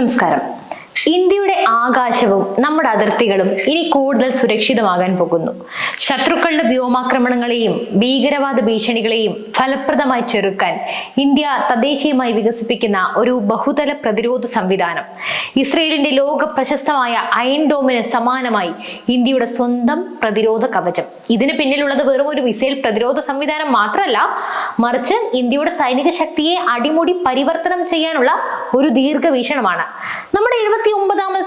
നമസ്കാരം. ഇന്ത്യയുടെ ആകാശവും നമ്മുടെ അതിർത്തികളും ഇനി കൂടുതൽ സുരക്ഷിതമാകാൻ പോകുന്നു. ശത്രുക്കളുടെ വ്യോമാക്രമണങ്ങളെയും ഭീകരവാദ ഭീഷണികളെയും ഫലപ്രദമായി ചെറുക്കാൻ ഇന്ത്യ തദ്ദേശീയമായി വികസിപ്പിക്കുന്ന ഒരു ബഹുതല പ്രതിരോധ സംവിധാനം. ഇസ്രയേലിന്റെ ലോക പ്രശസ്തമായ അയൺ ഡോമിന് സമാനമായി ഇന്ത്യയുടെ സ്വന്തം പ്രതിരോധ കവചം. ഇതിന് പിന്നിലുള്ളത് വെറും ഒരു മിസൈൽ പ്രതിരോധ സംവിധാനം മാത്രമല്ല മറിച്ച് ഇന്ത്യയുടെ സൈനിക ശക്തിയെ അടിമുടി പരിവർത്തനം ചെയ്യാനുള്ള ഒരു ദീർഘവീക്ഷണമാണ്. നമ്മുടെ എഴുപത്തി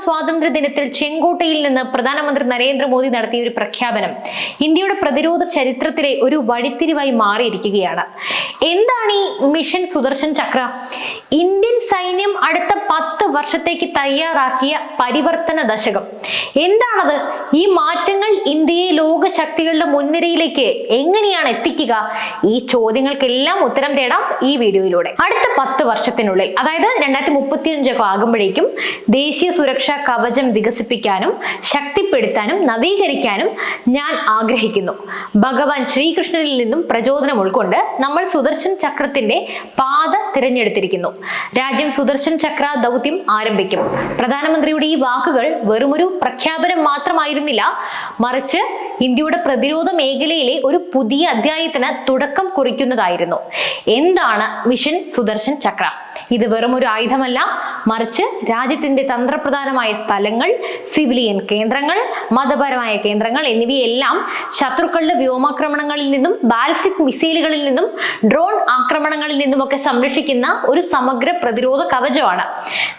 സ്വാതന്ത്ര്യ ദിനത്തിൽ ചെങ്കോട്ടയിൽ നിന്ന് പ്രധാനമന്ത്രി നരേന്ദ്രമോദി നടത്തിയ ഒരു പ്രഖ്യാപനം ഇന്ത്യയുടെ പ്രതിരോധ ചരിത്രത്തിലെ ഒരു വഴിത്തിരിവായി മാറിയിരിക്കുകയാണ്. എന്താണ് ഈ മിഷൻ സുദർശൻ ചക്ര? ഇന്ത്യൻ സൈന്യം അടുത്ത പത്ത് വർഷത്തേക്ക് തയ്യാറാക്കിയ പരിവർത്തന ദശകം. എന്താണത്? ഈ മാറ്റങ്ങൾ ഇന്ത്യയെ ലോക ശക്തികളുടെ മുൻനിരയിലേക്ക് എങ്ങനെയാണ് എത്തിക്കുക? ഈ ചോദ്യങ്ങൾക്കെല്ലാം ഉത്തരം തേടാം ഈ വീഡിയോയിലൂടെ. അടുത്ത പത്ത് വർഷത്തിനുള്ളിൽ അതായത് രണ്ടായിരത്തി മുപ്പത്തിയഞ്ചൊക്കെ ആകുമ്പോഴേക്കും ദേശീയ സുരക്ഷാ കവചം വികസിപ്പിക്കാനും ശക്തിപ്പെടുത്താനും നവീകരിക്കാനും ഞാൻ ആഗ്രഹിക്കുന്നു. ഭഗവാൻ ശ്രീകൃഷ്ണനിൽ നിന്നും പ്രചോദനം ഉൾക്കൊണ്ട് നമ്മൾ സുദർശൻ ചക്രത്തിന്റെ പാത തിരഞ്ഞെടുത്തിരിക്കുന്നു. രാജ്യം സുദർശൻ ചക്ര ദൗത്യം ആരംഭിക്കും. പ്രധാനമന്ത്രിയുടെ ഈ വാക്കുകൾ വെറുമൊരു പ്രഖ്യാപനം മാത്രമായിരുന്നില്ല മറിച്ച് ഇന്ത്യയുടെ പ്രതിരോധ മേഖലയിലെ ഒരു പുതിയ അധ്യായത്തിന് തുടക്കം കുറിക്കുന്നതായിരുന്നു. എന്താണ് മിഷൻ സുദർശൻ ചക്ര? ഇത് വെറും ഒരു ആയുധമല്ല. മറിച്ച് രാജ്യത്തിന്റെ തന്ത്രപ്രധാനമായ സ്ഥലങ്ങൾ സിവിലിയൻ കേന്ദ്രങ്ങൾ മതപരമായ കേന്ദ്രങ്ങൾ എന്നിവയെല്ലാം ശത്രുക്കളുടെ വ്യോമാക്രമണങ്ങളിൽ നിന്നും ബാലിസ്റ്റിക് മിസൈലുകളിൽ നിന്നും ഡ്രോൺ ആക്രമണങ്ങളിൽ നിന്നുമൊക്കെ സംരക്ഷിക്കുന്ന ഒരു സമഗ്ര പ്രതിരോധ കവചമാണ്.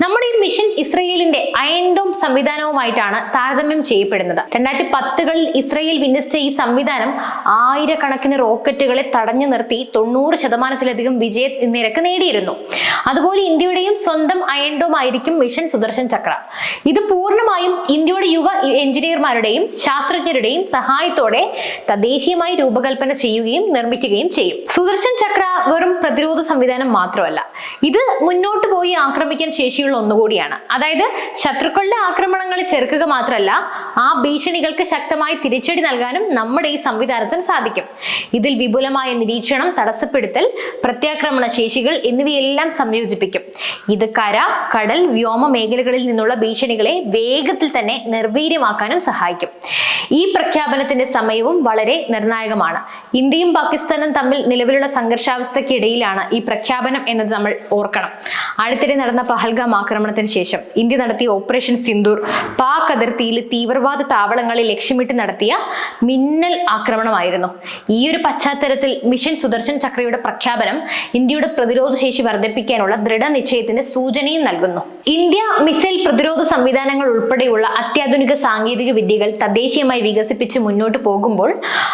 നമ്മുടെ ഈ മിഷൻ ഇസ്രയേലിന്റെ അയൻഡോം സംവിധാനവുമായിട്ടാണ് താരതമ്യം ചെയ്യപ്പെടുന്നത്. രണ്ടായിരത്തി പത്തുകളിൽ ഇസ്രയേൽ വിന്യസിച്ച ഈ സംവിധാനം ആയിരക്കണക്കിന് റോക്കറ്റുകളെ തടഞ്ഞു നിർത്തി തൊണ്ണൂറ് ശതമാനത്തിലധികം വിജയ നിരക്ക് നേടിയിരുന്നു. അതുപോലെ ഇന്ത്യയുടെയും സ്വന്തം അയൻഡോം ആയിരിക്കും മിഷൻ സുദർശൻ ചക്ര. ഇത് പൂർണമായും ഇന്ത്യയുടെ യുവ എഞ്ചിനീയർമാരുടെയും ശാസ്ത്രജ്ഞരുടെയും സഹായത്തോടെ തദ്ദേശീയമായി രൂപകൽപ്പന ചെയ്യുകയും നിർമ്മിക്കുകയും ചെയ്യും. സുദർശൻ ചക്ര വെറും പ്രതിരോധ സംവിധാനം മാത്രമല്ല ഇത് മുന്നോട്ട് പോയി ആക്രമിക്കാൻ ശേഷിയുള്ള ഒന്നുകൂടിയാണ്. അതായത് ശത്രുക്കളുടെ ആക്രമണങ്ങളെ ചെറുക്കുക മാത്രമല്ല ആ ഭീഷണികൾക്ക് ശക്തമായി തിരിച്ചടി നൽകാനും നമ്മുടെ ഈ സംവിധാനത്തിന് സാധിക്കും. ഇതിൽ വിപുലമായ നിരീക്ഷണം തടസ്സപ്പെടുത്തൽ പ്രത്യാക്രമണ ശേഷികൾ എന്നിവയെല്ലാം സംയോജിപ്പിക്കും. ഇത് കര കടൽ വ്യോമ മേഖലകളിൽ നിന്നുള്ള ഭീഷണികളെ വേഗത്തിൽ തന്നെ നിർവീര്യമാക്കാനും സഹായിക്കും. ഈ പ്രഖ്യാപനത്തിന്റെ സമയവും വളരെ നിർണായകമാണ്. ഇന്ത്യയും പാകിസ്ഥാനും തമ്മിൽ നിലവിലുള്ള സംഘർഷാവസ്ഥയ്ക്കിടയിലാണ് ഈ പ്രഖ്യാപനം എന്നത് നമ്മൾ ഓർക്കണം. അടുത്തിടെ നടന്ന പഹൽഗാം ആക്രമണത്തിന് ശേഷം ഇന്ത്യ നടത്തിയ ഓപ്പറേഷൻ സിന്ദൂർ പാക് അതിർത്തിയിലെ തീവ്രവാദ താവളങ്ങളെ ലക്ഷ്യമിട്ട് നടത്തിയ മിന്നൽ ആക്രമണമായിരുന്നു. ഈ ഒരു പശ്ചാത്തലത്തിൽ മിഷൻ സുദർശൻ ചക്രയുടെ പ്രഖ്യാപനം ഇന്ത്യയുടെ പ്രതിരോധ ശേഷി വർദ്ധിപ്പിക്കാനുള്ള ദൃഢനിശ്ചയത്തിന്റെ സൂചനയും നൽകുന്നു. ഇന്ത്യ മിസൈൽ പ്രതിരോധ സംവിധാനങ്ങൾ ഉൾപ്പെടെയുള്ള അത്യാധുനിക സാങ്കേതിക വിദ്യകൾ തദ്ദേശീയമായി വികസിപ്പിച്ച് മുന്നോട്ട് പോകുമ്പോൾ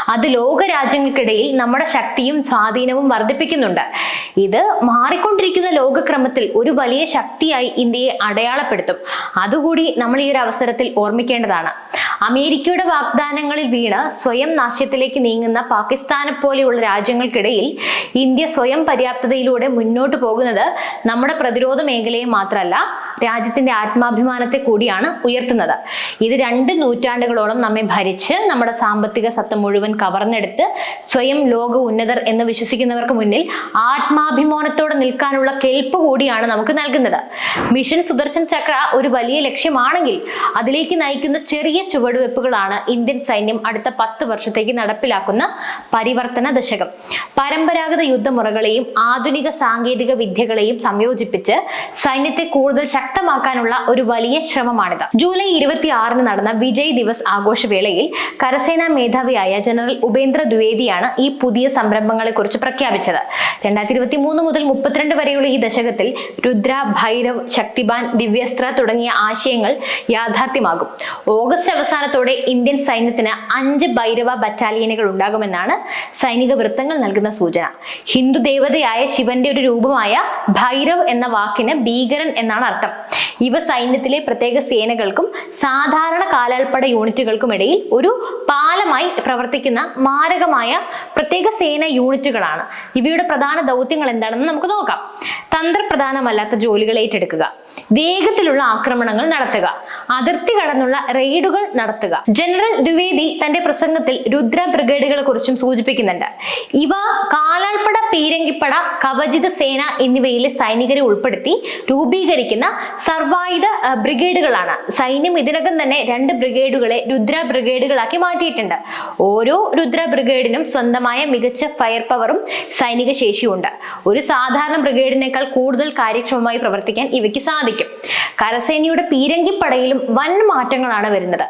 അത് ലോക രാജ്യങ്ങൾക്കിടയിൽ നമ്മുടെ ശക്തിയും സ്വാധീനവും വർദ്ധിപ്പിക്കുന്നുണ്ട്. ഇത് മാറിക്കൊണ്ടിരിക്കുന്ന ലോകക്രമത്തിൽ ഒരു വലിയ ശക്തിയായി ഇന്ത്യയെ അടയാളപ്പെടുത്തും. അതുകൂടി നമ്മൾ ഈ ഒരു അവസരത്തിൽ ഓർമ്മിക്കേണ്ടതാണ്. അമേരിക്കയുടെ വാഗ്ദാനങ്ങളിൽ വീണ് സ്വയം നാശത്തിലേക്ക് നീങ്ങുന്ന പാകിസ്ഥാനെ പോലെയുള്ള രാജ്യങ്ങൾക്കിടയിൽ ഇന്ത്യ സ്വയം പര്യാപ്തതയിലൂടെ മുന്നോട്ട് പോകുന്നത് നമ്മുടെ പ്രതിരോധ മേഖലയെ മാത്രമല്ല രാജ്യത്തിന്റെ ആത്മാഭിമാനത്തെ കൂടിയാണ് ഉയർത്തുന്നത്. ഇത് രണ്ട് നൂറ്റാണ്ടുകളോളം നമ്മെ ഭരിച്ച് നമ്മുടെ സാമ്പത്തിക സത്ത മുഴുവൻ കവർന്നെടുത്ത് സ്വയം ലോക ഉന്നതർ എന്ന് വിശ്വസിക്കുന്നവർക്ക് മുന്നിൽ ആത്മാഭിമാനത്തോടെ നിൽക്കാനുള്ള കെൽപ്പ് കൂടിയാണ് നമുക്ക് നൽകുന്നത്. മിഷൻ സുദർശൻ ചക്ര ഒരു വലിയ ലക്ഷ്യമാണെങ്കിൽ അതിലേക്ക് നയിക്കുന്ന ചെറിയ ചുവടുവെപ്പുകളാണ് ഇന്ത്യൻ സൈന്യം അടുത്ത പത്ത് വർഷത്തേക്ക് നടപ്പിലാക്കുന്ന പരിവർത്തന ദശകം. പരമ്പരാഗത യുദ്ധമുറകളെയും ആധുനിക സാങ്കേതിക വിദ്യകളെയും സംയോജിപ്പിച്ച് സൈന്യത്തെ കൂടുതൽ ശക്തമാക്കാനുള്ള ഒരു വലിയ ശ്രമമാണിത്. ജൂലൈ ഇരുപത്തി ആറിന് നടന്ന വിജയ് ദിവസ് ആഘോഷവേളയിൽ കരസേനാ മേധാവിയായ ജനറൽ ഉപേന്ദ്ര ദ്വിവേദിയാണ് ഈ പുതിയ സംരംഭങ്ങളെ കുറിച്ച് പ്രഖ്യാപിച്ചത്. രണ്ടായിരത്തി ഇരുപത്തി മൂന്ന് മുതൽ മുപ്പത്തിരണ്ട് വരെയുള്ള ഈ ദശകത്തിൽ രുദ്ര ഭൈരവ് ശക്തിബാൻ ദിവ്യസ്ത്ര തുടങ്ങിയ ആശയങ്ങൾ യാഥാർത്ഥ്യമാകും. ഓഗസ്റ്റ് അവസാനത്തോടെ ഇന്ത്യൻ സൈന്യത്തിന് അഞ്ച് ഭൈരവ ബറ്റാലിയനുകൾ ഉണ്ടാകുമെന്നാണ് സൈനിക വൃത്തങ്ങൾ നൽകുന്ന സൂചന. ഹിന്ദു ദേവതയായ ശിവന്റെ ഒരു രൂപമായ ഭൈരവ് എന്ന വാക്കിന് ഭീകരൻ എന്നാണ് അർത്ഥം. ഇവ സൈന്യത്തിലെ പ്രത്യേക സേനകൾക്കും സാധാരണ കാലാൽപ്പട യൂണിറ്റുകൾക്കും ഇടയിൽ ഒരു പാലമായി പ്രവർത്തിക്കുന്ന മാരകമായ പ്രത്യേക സേന യൂണിറ്റുകളാണ്. ഇവയുടെ പ്രധാന ദൗത്യങ്ങൾ എന്താണെന്ന് നമുക്ക് നോക്കാം. തന്ത്രപ്രധാനമല്ലാത്ത ജോലികൾ ഏറ്റെടുക്കുക. വേഗത്തിലുള്ള ആക്രമണങ്ങൾ നടത്തുക. അതിർത്തി കടന്നുള്ള റെയ്ഡുകൾ നടത്തുക. ജനറൽ ദ്വിവേദി തന്റെ പ്രസംഗത്തിൽ രുദ്ര ബ്രിഗേഡുകളെ കുറിച്ചും സൂചിപ്പിക്കുന്നുണ്ട്. ഇവ കാലാൾപ്പട പീരങ്കിപ്പട കവചിത സേന എന്നിവയിലെ സൈനികരെ ഉൾപ്പെടുത്തി രൂപീകരിക്കുന്ന സർവായുധ ബ്രിഗേഡുകളാണ്. സൈന്യം ഇതിനകം തന്നെ രണ്ട് ബ്രിഗേഡുകളെ രുദ്ര ബ്രിഗേഡുകളാക്കി മാറ്റിയിട്ടുണ്ട്. ഓരോ രുദ്ര ബ്രിഗേഡിനും സ്വന്തമായ മികച്ച ഫയർ പവറും സൈനിക ശേഷിയുണ്ട്. ഒരു സാധാരണ ബ്രിഗേഡിനേക്കാൾ കൂടുതൽ കാര്യക്ഷമമായി പ്രവർത്തിക്കാൻ ഇവയ്ക്ക് സാധിക്കും. കരസേനയുടെ പീരങ്കിപ്പടയിലും വൻ മാറ്റങ്ങളാണ് വരുന്നത്.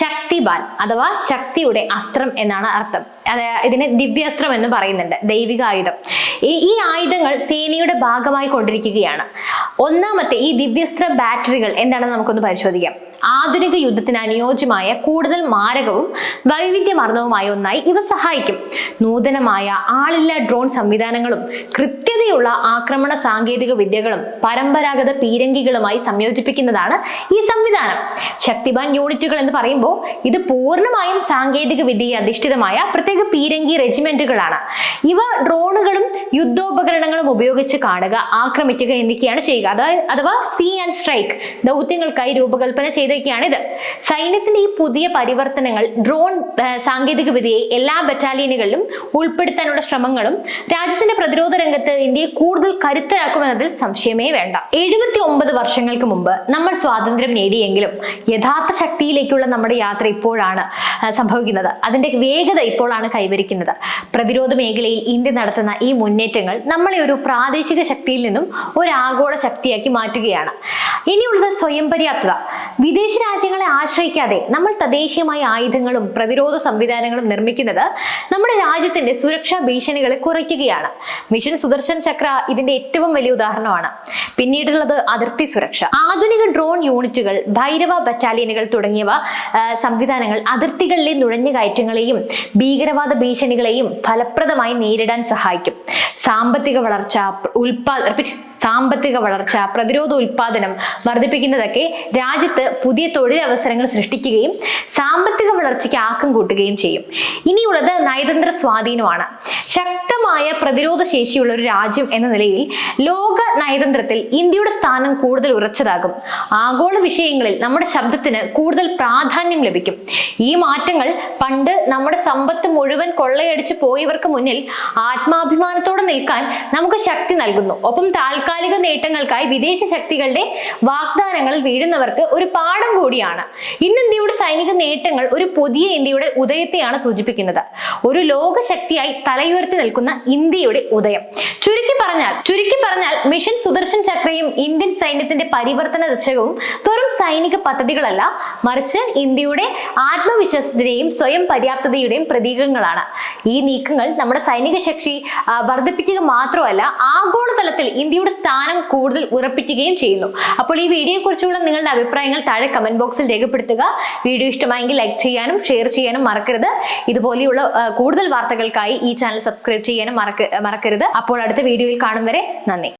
ശക്തിബാൻ അഥവാ ശക്തിയുടെ അസ്ത്രം എന്നാണ് അർത്ഥം. ഇതിനെ ദിവ്യാസ്ത്രം എന്ന് പറയുന്നുണ്ട് ദൈവിക ആയുധം ഈ ആയുധങ്ങൾ സേനയുടെ ഭാഗമായി കൊണ്ടിരിക്കുകയാണ്. ഒന്നാമത്തെ ഈ ദിവ്യസ്ത്ര ബാറ്ററികൾ എന്താണെന്ന് നമുക്കൊന്ന് പരിശോധിക്കാം. ആധുനിക യുദ്ധത്തിന് അനുയോജ്യമായ കൂടുതൽ മാരകവും വൈവിധ്യമാർന്നവുമായ ഒന്നായി ഇവ സഹായിക്കും. നൂതനമായ ആളില്ല ഡ്രോൺ സംവിധാനങ്ങളും കൃത്യതയുള്ള ആക്രമണ സാങ്കേതിക വിദ്യകളും പരമ്പരാഗത പീരങ്കികളുമായി സംയോജിപ്പിക്കുന്നതാണ് ഈ സംവിധാനം. ശക്തിബാൻ യൂണിറ്റുകൾ എന്ന് പറയുമ്പോൾ ഇത് പൂർണമായും സാങ്കേതിക വിദ്യയെ അധിഷ്ഠിതമായ പ്രത്യേക പീരങ്കി റെജിമെന്റുകളാണ്. ഇവ ഡ്രോണുകളും യുദ്ധോപകരണങ്ങളും ഉപയോഗിച്ച് കാണുക ആക്രമിക്കുക എന്നൊക്കെയാണ് ചെയ്യുക. അതായത് അഥവാ സി ആൻഡ് സ്ട്രൈക്ക് ദൗത്യങ്ങൾക്കായി രൂപകൽപ്പന ചെയ്തൊക്കെയാണിത് സൈന്യത്തിന്റെ ഈ പുതിയ പരിവർത്തനങ്ങൾ ഡ്രോൺ സാങ്കേതിക വിദ്യയെ എല്ലാ ബറ്റാലിയനുകളിലും ഉൾപ്പെടുത്താനുള്ള ശ്രമങ്ങളും രാജ്യത്തിന്റെ പ്രതിരോധ രംഗത്ത് ഇന്ത്യയെ കൂടുതൽ കരുത്തരാക്കുമെന്നതിൽ സംശയമേ വേണ്ട. എഴുപത്തി ഒമ്പത് വർഷങ്ങൾക്ക് മുമ്പ് നമ്മൾ സ്വാതന്ത്ര്യം നേടിയെങ്കിലും യഥാർത്ഥ ശക്തിയിലേക്കുള്ള നമ്മുടെ യാത്ര ഇപ്പോഴാണ് സംഭവിക്കുന്നത്. അതിന്റെ വേഗത ഇപ്പോഴാണ് കൈവരിക്കുന്നത്. പ്രതിരോധ മേഖലയിൽ ഇന്ത്യ നടത്തുന്ന ഈ മുന്നേറ്റങ്ങൾ നമ്മളെ ഒരു പ്രാദേശിക ശക്തിയിൽ നിന്നും ഒരു ആഗോള ശക്തിയാക്കി മാറ്റുകയാണ്. ഇനിയുള്ളത് സ്വയം പര്യാപ്തത വിദേശ രാജ്യങ്ങളെ ആശ്രയിക്കാതെ നമ്മൾ തദ്ദേശീയമായ ആയുധങ്ങളും പ്രതിരോധ സംവിധാനങ്ങളും നിർമ്മിക്കുന്നത് നമ്മുടെ രാജ്യത്തിന്റെ സുരക്ഷാ ഭീഷണികളെ കുറയ്ക്കുകയാണ്. മിഷൻ സുദർശൻ ചക്ര ഇതിന്റെ ഏറ്റവും വലിയ ഉദാഹരണമാണ്. പിന്നീടുള്ളത് അതിർത്തി സുരക്ഷ. ആധുനിക ഡ്രോൺ യൂണിറ്റുകൾ ഭൈരവ ബറ്റാലിയനുകൾ തുടങ്ങിയവ സംവിധാനങ്ങൾ അതിർത്തികളിലെ നുഴഞ്ഞുകയറ്റങ്ങളെയും ഭീകരവാദ ഭീഷണികളെയും ഫലപ്രദമായി നേരിടാൻ സഹായിക്കും. സാമ്പത്തിക വളർച്ച ഉൽപാ റിപ്പീറ്റ് സാമ്പത്തിക വളർച്ച പ്രതിരോധ ഉൽപാദനം വർദ്ധിപ്പിക്കുന്നതൊക്കെ രാജ്യത്ത് പുതിയ തൊഴിലവസരങ്ങൾ സൃഷ്ടിക്കുകയും സാമ്പത്തിക വളർച്ചയ്ക്ക് ആക്കം കൂട്ടുകയും ചെയ്യും. ഇനിയുള്ളത് നയതന്ത്ര സ്വാധീനമാണ്. ശക്തമായ പ്രതിരോധ ശേഷിയുള്ള ഒരു രാജ്യം എന്ന നിലയിൽ ലോക നയതന്ത്രത്തിൽ ഇന്ത്യയുടെ സ്ഥാനം കൂടുതൽ ഉറച്ചതാകും. ആഗോള വിഷയങ്ങളിൽ നമ്മുടെ ശബ്ദത്തിന് കൂടുതൽ പ്രാധാന്യം ലഭിക്കും. ഈ മാറ്റങ്ങൾ പണ്ട് നമ്മുടെ സമ്പത്ത് മുഴുവൻ കൊള്ളയടിച്ച് പോയവർക്ക് മുന്നിൽ ആത്മാഭിമാനത്തോടെ നിൽക്കാൻ നമുക്ക് ശക്തി നൽകുന്നു. ഒപ്പം താൽക്കാലിക നേട്ടങ്ങൾക്കായി വിദേശ ശക്തികളുടെ വാഗ്ദാനങ്ങൾ വീഴുന്നവർക്ക് ഒരു പാഠം കൂടിയാണ്. ഇന്ന് ഇന്ത്യയുടെ സൈനിക നേട്ടങ്ങൾ ഒരു പുതിയ ഇന്ത്യയുടെ ഉദയത്തെയാണ് സൂചിപ്പിക്കുന്നത്. ഒരു ലോക ശക്തിയായി തലയുയർത്തി നിൽക്കുന്ന ഇന്ത്യയുടെ ഉദയം. ചുരുക്കി പറഞ്ഞാൽ ചുരുക്കി പറഞ്ഞാൽ മിഷൻ സുദർശൻ ചക്രയും ഇന്ത്യൻ സൈന്യത്തിന്റെ പരിവർത്തന ദശകവും വെറും സൈനിക പദ്ധതികളല്ല മറിച്ച് ഇന്ത്യയുടെ ആത്മവിശ്വാസത്തിന്റെയും സ്വയം പര്യാപ്തതയുടെയും പ്രതീകങ്ങളാണ്. ഈ നീക്കങ്ങൾ നമ്മുടെ സൈനിക ശക്തി വർദ്ധിപ്പിക്കുക മാത്രമല്ല ആഗോളതലത്തിൽ ഇന്ത്യയുടെ സ്ഥാനം കൂടുതൽ ഉറപ്പിക്കുകയും ചെയ്യുന്നു. അപ്പോൾ ഈ വീഡിയോയെ കുറിച്ചുള്ള നിങ്ങളുടെ അഭിപ്രായങ്ങൾ താഴെ കമന്റ് ബോക്സിൽ രേഖപ്പെടുത്തുക. വീഡിയോ ഇഷ്ടമായെങ്കിൽ ലൈക്ക് ചെയ്യാനും ഷെയർ ചെയ്യാനും മറക്കരുത്. ഇതുപോലെയുള്ള കൂടുതൽ വാർത്തകൾക്കായി ഈ ചാനൽ സബ്സ്ക്രൈബ് ചെയ്യാനും മറക്ക മറക്കരുത്. അപ്പോൾ അടുത്ത വീഡിയോയിൽ കാണും വരെ. നന്ദി.